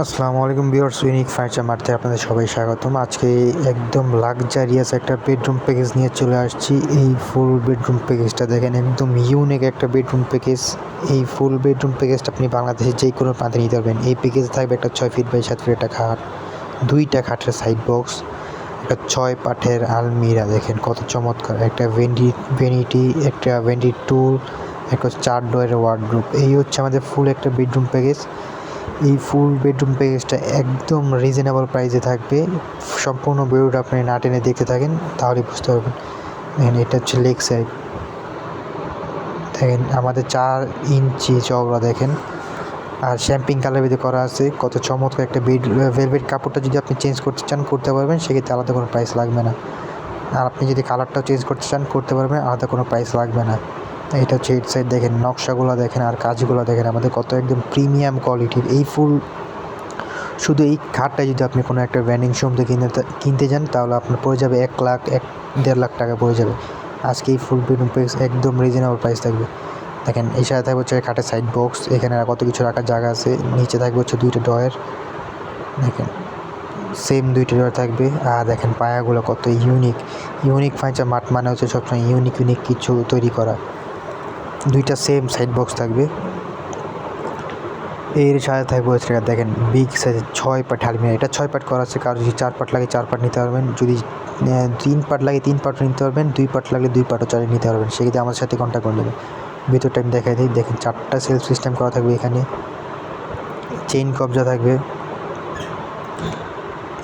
আসসালামু আলাইকুম বিয়ার্স unique furniture মারতে আপনাদের সবাই স্বাগতম। আজকে একদম লাক্সারিয়াস একটা বেডরুম প্যাকেজ নিয়ে চলে আসছি। এই ফুল বেডরুম প্যাকেজটা দেখেন, একদম ইউনিক একটা বেডরুম প্যাকেজ এই ফুল বেডরুম প্যাকেজটা আপনি বাংলাদেশে যে কোনো প্রান্তে নিতে পারবেন। এই প্যাকেজে থাকবে একটা ছয় ফিট বাই সাত ফিট একটা খাট, দুইটা খাটের সাইড বক্স একটা ছয় পাঠের আলমিরা। দেখেন কত চমৎকার একটা ভেন্ডি ভেনিটি একটা ভেন্ডি টুল একটা চার ডোয়ের ওয়ার্ডরোব এই হচ্ছে আমাদের ফুল একটা বেডরুম প্যাকেজ এই ফুল বেডরুম প্যাকেজটা একদম রিজনেবল প্রাইসে থাকবে। সম্পূর্ণ ভিডিওটা আপনি না টেনে দেখতে থাকেন তাহলে বুঝতে পারবেন। দেখেন, এটা হচ্ছে লেগ সাইড দেখেন, আমাদের চার ইঞ্চি চওড়া দেখেন। আর শ্যাম্পিং কালার ভিতরে করা আছে। কত চমৎকার একটা বেড ভেলভেট কাপড়টা যদি আপনি চেঞ্জ করতে চান, করতে পারবেন। সেক্ষেত্রে আলাদা কোনো প্রাইস লাগবে না। আর আপনি যদি কালারটাও চেঞ্জ করতে চান, করতে পারবেন। আলাদা কোনো প্রাইস লাগবে না। এটা হচ্ছে এর সাইড দেখেন, নকশাগুলো দেখেন আর কাজগুলো দেখেন, আমাদের কত একদম প্রিমিয়াম কোয়ালিটির এই ফুল, শুধু এই খাটটা যদি আপনি কোনো একটা ব্র্যান্ডিং শোরুম কিনতে কিনতে যান, তাহলে আপনার পড়ে যাবে এক লাখ, এক, দেড় লাখ টাকা পড়ে যাবে। আজকে এই ফুল বেডরুম প্রাইস একদম রিজনেবল প্রাইস থাকবে। দেখেন, এই সাথে থাকবে হচ্ছে খাটের সাইড বক্স এখানে কত কিছু রাখার জায়গা আছে, নিচে থাকবে হচ্ছে দুইটা ডয়ের দেখেন সেম দুইটা ডয়ার থাকবে। আর দেখেন, পায়াগুলো কত ইউনিক ইউনিক ফার্নিচার মাঠ মানে হচ্ছে সবসময় ইউনিক ইউনিক কিছু তৈরি করা। দুইটা সেম সাইড বক্স থাকবে। এর সাথে থাকবে হচ্ছে দেখেন বিগ সাইজের ছয় পাট আলমিরা এটা ছয় পাট করা আছে, কারও যদি চার পাট লাগে চার পাট নিতে পারবেন। যদি তিন পাট লাগে তিন পাট নিতে পারবেন, দুই পাট লাগলে দুই পাটও চালিয়ে নিতে পারবেন। সেক্ষেত্রে আমার সাথে কন্ট্যাক্ট করে নেবেন ভিতরটা আমি দেখাই দিই। দেখেন চারটা সেলফ সিস্টেম করা থাকবে এখানে। চেইন কবজা থাকবে।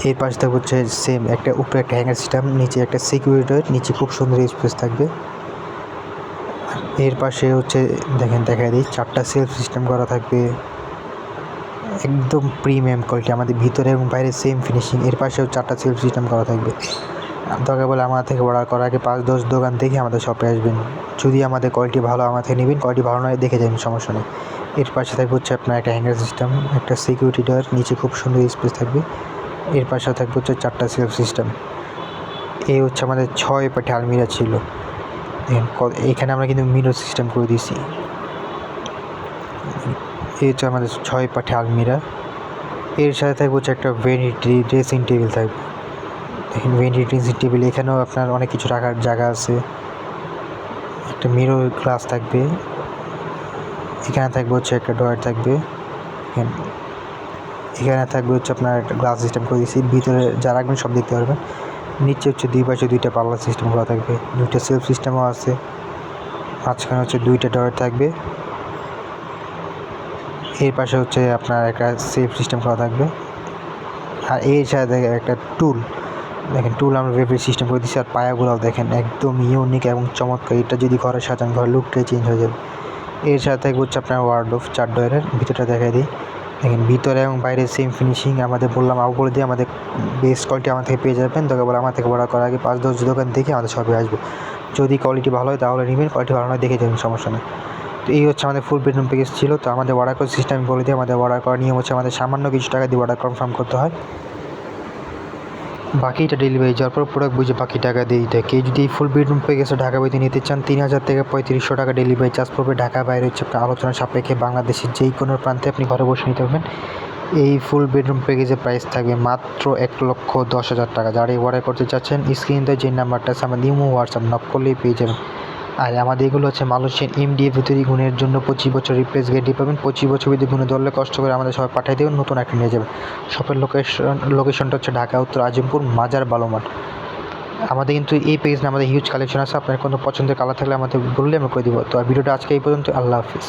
এর পাশে থাকবে হচ্ছে সেম একটা উপরে একটা হ্যাঙ্গার সিস্টেম নিচে একটা সিকিউরিটি নিচে খুব সুন্দর স্পেস থাকবে। এর পাশে হচ্ছে, দেখেন দেখা দিই, চারটা সেলফ সিস্টেম করা থাকবে। একদম প্রিমিয়াম কোয়ালিটি আমাদের ভিতরে এবং বাইরে সেম ফিনিশিং এর পাশেও চারটা সেলফ সিস্টেম করা থাকবে। দরকার বলে আমার থেকে অর্ডার করার আগে পাঁচ, দশ দোকান থেকে আমাদের শপে আসবেন। যদি আমাদের কোয়ালিটি ভালো আমার থেকে নেবেন কোয়ালিটি ভালো নয়, দেখে যাবেন, সমস্যা নেই। এর পাশে থাকবে হচ্ছে আপনার একটা হ্যাঙ্গার সিস্টেম একটা সিকিউরিটি ডোর নিচে খুব সুন্দর স্পেস থাকবে। এর পাশে থাকবে হচ্ছে চারটা সেলফ সিস্টেম এই হচ্ছে আমাদের ছয় পাটে আলমিরা ছিল। এখানে আমরা কিন্তু মিরর সিস্টেম করে দিয়েছি। এই হচ্ছে আমাদের ছয় পাঠে আলমিরা। এর সাথে থাকবে হচ্ছে একটা ভেনিটি ড্রেসিং টেবিল থাকবে। দেখেন ভেনিটি ড্রেসিং টেবিল এখানেও আপনার অনেক কিছু রাখার জায়গা আছে। একটা মিরর গ্লাস থাকবে। এখানে থাকবে হচ্ছে একটা ডয়ার থাকবে। এখানে থাকবে হচ্ছে আপনার একটা গ্লাস সিস্টেম করে দিয়েছি। ভিতরে যা রাখবেন সব দেখতে পারবেন। নিচে হচ্ছে দুই পাশে দুইটা পাল্লা সিস্টেম করা থাকবে। দুইটা সেলফ সিস্টেমও আছে। মাঝখানে হচ্ছে দুইটা ডয়ার থাকবে। এর পাশে হচ্ছে আপনার একটা সেফ সিস্টেম করা থাকবে। আর এর সাথে একটা টুল দেখেন টুল আমরা ভেবে সিস্টেম করে দিচ্ছি আর পায়াগুলোও দেখেন একদম ইউনিক এবং চমৎকার। এটা যদি ঘরে সাজান ঘরের লুকটাই চেঞ্জ হয়ে যাবে। এর সাথে থাকবে হচ্ছে আপনার ওয়ার্ডোভ চার ডয়ারের ভিতরটা দেখাই দিই। দেখেন, ভিতরে এবং বাইরে সেম ফিনিশিং আমাদের বললাম আউ বলে দিয়ে আমাদের বেস্ট কোয়ালিটি আমার থেকে পেয়ে যাবেন। তোকে বলে আমার থেকে অর্ডার করার আগে পাঁচ, দশ দোকান দেখে আমাদের সবে আসব। যদি কোয়ালিটি ভালো হয় তাহলে নেবেন কোয়ালিটি ভালো নয় দেখে যাবেন, সমস্যা নেই। তো এই হচ্ছে আমাদের ফুল বেডরুম প্যাকেজ ছিল। তো আমাদের অর্ডার করার সিস্টেম বলে দিয়ে আমাদের অর্ডার করার নিয়ম হচ্ছে আমাদের সামান্য কিছু টাকা দিয়ে অর্ডার কনফার্ম করতে হয়। বাকিটা ডেলিভারি যাওয়ার পর প্রোডাক্ট বুঝে বাকি টাকা দিয়ে দিতে কেউ যদি এই ফুল বেডরুম প্যাকেজটা ঢাকা বাইতে নিতে চান, তিন হাজার থেকে পঁয়ত্রিশশো টাকা ডেলিভারি চার্জ পড়বে। ঢাকা বাইরে হচ্ছে একটা আলোচনা সাপেক্ষে বাংলাদেশের যেই কোনো প্রান্তে আপনি ঘরে বসে নিতে পারবেন। এই ফুল বেডরুম প্যাকেজের প্রাইস থাকবে মাত্র এক লক্ষ দশ হাজার টাকা। যারা এই অর্ডার করতে চাচ্ছেন স্ক্রিনতে যে নাম্বারটা আছে, আমার নিউ হোয়াটসঅ্যাপ নক করলেই পেয়ে যাবেন। আর আমাদের এগুলো হচ্ছে মালয়েশিয়ান এমডিএ ভিতরি গুণের জন্য পঁচিশ বছর রিপ্লেস গেট ডিপার্টমেন্ট পঁচিশ বছর যদি গুণে ধরলে কষ্ট করে আমাদের সবাই পাঠিয়ে দেবেন, নতুন একটা নিয়ে যাবেন। শপের লোকেশন লোকেশনটা হচ্ছে ঢাকা, উত্তর আজিমপুর, মাজার বালুমাঠ আমাদের কিন্তু এই পেজ আমাদের হিউজ কালেকশন আছে। আপনার কোনো পছন্দের কালার থাকলে আমাদের বললে আমরা করে দিব। তো ভিডিওটা আজকে এই পর্যন্ত আল্লাহ হাফিজ।